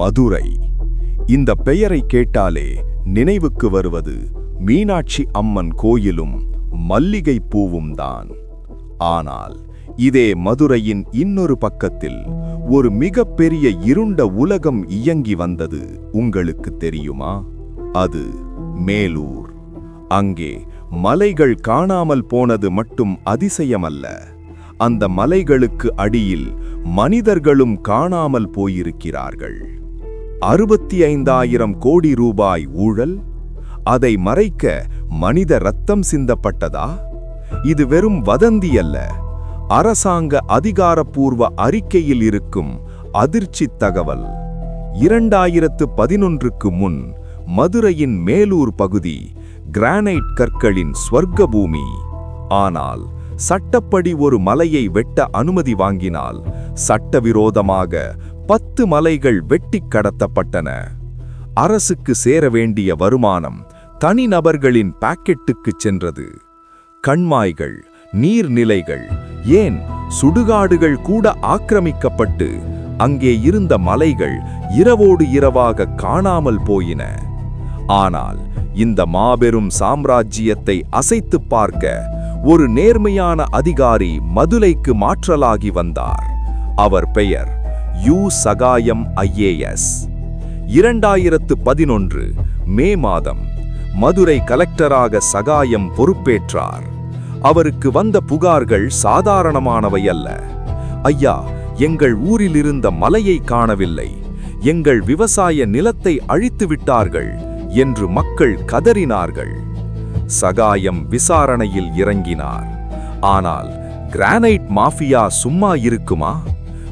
மதுரை. இந்த பெயரை கேட்டாலே நினைவுக்கு வருவது மீனாட்சி அம்மன் கோயிலும் மல்லிகை பூவும் தான். ஆனால் இதே மதுரையின் இன்னொரு பக்கத்தில் ஒரு மிகப்பெரிய இருண்ட உலகம் இயங்கி வந்தது உங்களுக்கு தெரியுமா? அது மேலூர். அங்கே மலைகள் காணாமல் போனது மட்டும் அதிசயமல்ல. அந்த மலைகளுக்கு அடியில் மனிதர்களும் காணாமல் போயிருக்கிறார்கள். அறுபத்தி ஐந்தாயிரம் கோடி ரூபாய் ஊழல்? அதை மறைக்க மனித ரத்தம் சிந்தப்பட்டதா? இது வெறும் வதந்தி அல்ல. அரசாங்க அதிகாரப்பூர்வ அறிக்கையில் இருக்கும் அதிர்ச்சி தகவல். இரண்டாயிரத்து பதினொன்றுக்கு முன் மதுரையின் மேலூர் பகுதி கிரானைட் கற்களின் ஸ்வர்க்க பூமி ஆனால் சட்டப்படி ஒரு மலையை வெட்ட அனுமதி வாங்கினால் சட்டவிரோதமாக பத்து மலைகள் வெட்டிக் கடத்தப்பட்டன. அரசுக்கு சேர வேண்டிய வருமானம் தனிநபர்களின் பாக்கெட்டுக்கு சென்றது. கண்மாய்கள் நீர்நிலைகள் ஏன் சுடுகாடுகள் கூட ஆக்கிரமிக்கப்பட்டு அங்கே இருந்த மலைகள் இரவோடு இரவாக காணாமல் போயின. ஆனால் இந்த மாபெரும் சாம்ராஜ்யத்தை அசைத்துப் பார்க்க ஒரு நேர்மையான அதிகாரி மதுரைக்கு மாற்றலாகி வந்தார். அவர் பெயர் யு சகாயம் ஐஏஎஸ். இரண்டாயிரத்து பதினொன்று மே மாதம் மதுரை கலெக்டராக சகாயம் பொறுப்பேற்றார். அவருக்கு வந்த புகார்கள் சாதாரணமானவை அல்ல. ஐயா எங்கள் ஊரில் இருந்த மலையை காணவில்லை. எங்கள் விவசாய நிலத்தை அழித்து விட்டார்கள் என்று மக்கள் கதறினார்கள். சகாயம் விசாரணையில் இறங்கினார். ஆனால் கிரானைட் மாஃபியா சும்மா இருக்குமா?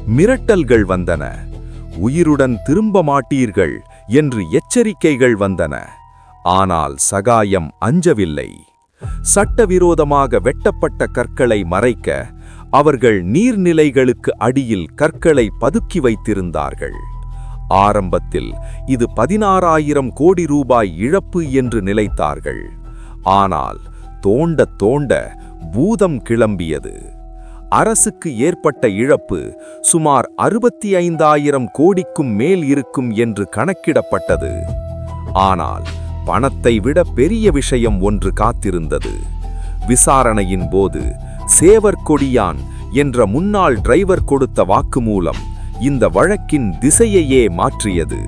மிரட்டல்கள் வந்தன. உயிருடன் திரும்ப மாட்டீர்கள் என்று எச்சரிக்கைகள் வந்தன. ஆனால் சகாயம் அஞ்சவில்லை. சட்டவிரோதமாக வெட்டப்பட்ட கற்களை மறைக்க அவர்கள் நீர்நிலைகளுக்கு அடியில் கற்களை பதுக்கி வைத்திருந்தார்கள். ஆரம்பத்தில் இது பதினாறாயிரம் கோடி ரூபாய் இழப்பு என்று நிலைத்தார்கள் ஆனால் தோண்ட தோண்ட பூதம் கிளம்பியது. அரசுக்கு ஏற்பட்ட இழப்பு சுமார் அறுபத்தி ஐந்தாயிரம் கோடிக்கும் மேல் இருக்கும் என்று கணக்கிடப்பட்டது. ஆனால் பணத்தை விட பெரிய விஷயம் ஒன்று காத்திருந்தது. விசாரணையின் போது சேவர்கொடியான் என்ற முன்னாள் டிரைவர் கொடுத்த வாக்குமூலம் இந்த வழக்கின் திசையையே மாற்றியது.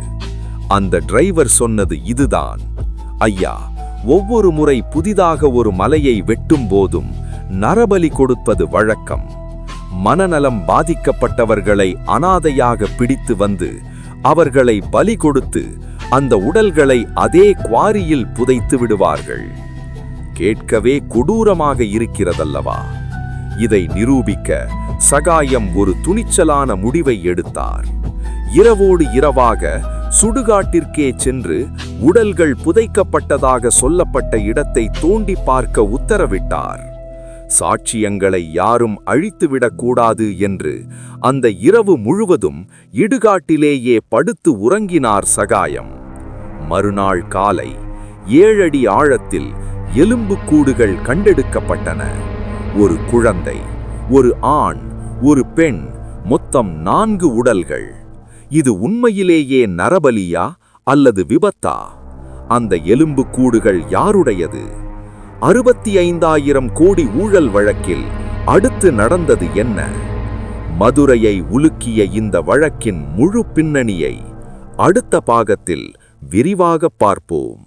அந்த டிரைவர் சொன்னது இதுதான். ஐயா ஒவ்வொரு முறை புதிதாக ஒரு மலையை வெட்டும் போதும் நரபலி கொடுப்பது வழக்கம். மனநலம் பாதிக்கப்பட்டவர்களை அனாதையாக பிடித்து வந்து அவர்களை பலி கொடுத்து அந்த உடல்களை அதே குவாரியில் புதைத்து விடுவார்கள். கேட்கவே கொடூரமாக இருக்கிறதல்லவா? இதை நிரூபிக்க சகாயம் ஒரு துணிச்சலான முடிவை எடுத்தார். இரவோடு இரவாக சுடுகாட்டிற்கே சென்று உடல்கள் புதைக்கப்பட்டதாக சொல்லப்பட்ட இடத்தை தோண்டி பார்க்க உத்தரவிட்டார். சாட்சியங்களை யாரும் அழித்துவிடக்கூடாது என்று அந்த இரவு முழுவதும் இடுகாட்டிலேயே படுத்து உறங்கினார் சகாயம். மறுநாள் காலை ஏழடி ஆழத்தில் எலும்புக்கூடுகள் கண்டெடுக்கப்பட்டன. ஒரு குழந்தை ஒரு ஆண் ஒரு பெண் மொத்தம் நான்கு உடல்கள். இது உண்மையிலேயே நரபலியா அல்லது விபத்தா? அந்த எலும்புக்கூடுகள் யாருடையது? அறுபத்தி ஐந்தாயிரம் கோடி ஊழல் வழக்கில் அடுத்து நடந்தது என்ன? மதுரையை உலுக்கிய இந்த வழக்கின் முழு பின்னணியை அடுத்த பாகத்தில் விரிவாக பார்ப்போம்.